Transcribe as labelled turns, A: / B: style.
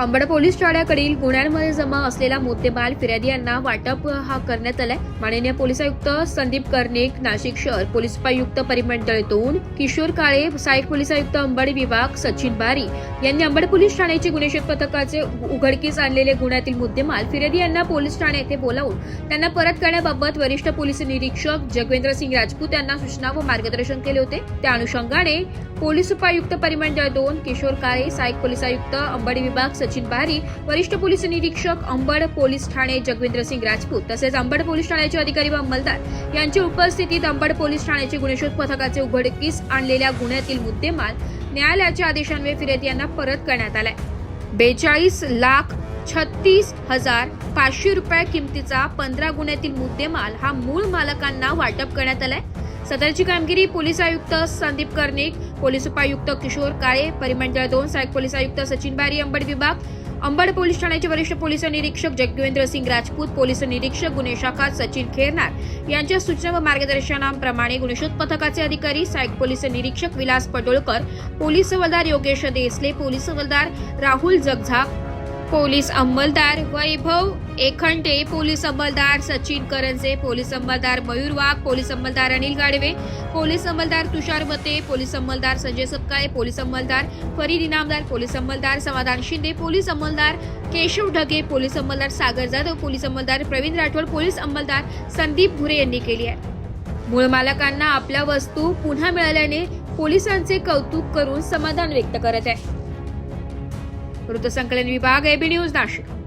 A: Ambad police ठाण्याकडील गुन्ह्यांमध्ये जमा असलेला मुद्देमाल फिर्यादी यांना वाटप हा करण्यात आलाय. माननीय पोलीस आयुक्त संदीप कर्णिक नाशिक शहर पोलीस उपायुक्त परिमंडळ दोन किशोर काळे सहाय्यक पोलीस आयुक्त अंबड विभाग सचिन बारी यांनी अंबड पोलीस ठाण्याचे गुन्हेशोध पथकाचे उघडकीस आणलेले गुन्ह्यातील मुद्देमाल फिर्यादी यांना पोलीस ठाणे येथे बोलावून त्यांना परत करण्याबाबत वरिष्ठ पोलीस निरीक्षक जगवेंद्र सिंग राजपूत यांना सूचना व मार्गदर्शन केले होते. त्या अनुषंगाने पोलीस उपायुक्त परिमंडळ दोन किशोर काळे सहाय्यक पोलीस आयुक्त अंबड विभाग सचिन बारी वरिष्ठ पोलीस निरीक्षक अंबड पोलीस ठाणे जगविंद्र सिंग राजपूत तसेच अंबड पोलीस ठाण्याचे अधिकारी व अंमलदार यांच्या उपस्थितीत अंबड पोलीस ठाण्याचे गुन्हेशोध पथकाचे उघडकीस आणलेल्या गुन्ह्यातील मुद्देमाल न्यायालयाच्या आदेशान्वये फिर्यादी यांना परत करण्यात आलाय. बेचाळीस लाख छत्तीस हजार पाचशे रुपये किमतीचा पंधरा गुन्ह्यातील मुद्देमाल हा मूळ मालकांना वाटप करण्यात आलाय. सदरची कामगिरी पोलीस आयुक्त संदीप कर्णिक पोलीस उपायुक्त किशोर काळे परिमंडळ दोन सहाय्यक पोलीस आयुक्त सचिन बारी अंबड विभाग अंबड पोलीस ठाण्याचे वरिष्ठ पोलीस निरीक्षक जगवेंद्र सिंग राजपूत पोलीस निरीक्षक गुन्हे शाखा सचिन खेरनार. यांच्या सूचना व मार्गदर्शनाप्रमाणे गुन्हेशोध पथकाचे अधिकारी सहाय्यक पोलीस निरीक्षक विलास पडोळकर पोलीस हवालदार योगेश देसले पोलीस हवालदार राहुल जगझाप पोलीस अंमलदार वैभव एखंडे पोलीस अंमलदार सचिन करंजे पोलीस अंमलदार मयूर वाघ पोलीस अंमलदार अनिल गाडवे पोलीस अंमलदार तुषार मते पोलीस अंमलदार संजय सपकाळे पोलीस अंमलदार फरीद इनामदार पोलीस अंमलदार समाधान शिंदे पोलीस अंमलदार केशव ढगे पोलीस अंमलदार सागर जाधव पोलीस अंमलदार प्रवीण राठोड पोलीस अंमलदार संदीप भुरे यांनी केली आहे मूळ मालकांना आपल्या वस्तू पुन्हा मिळाल्याने पोलिसांचे कौतुक करून समाधान व्यक्त करत आहे वृत्तसंकलन विभाग एबी न्यूज नाशिक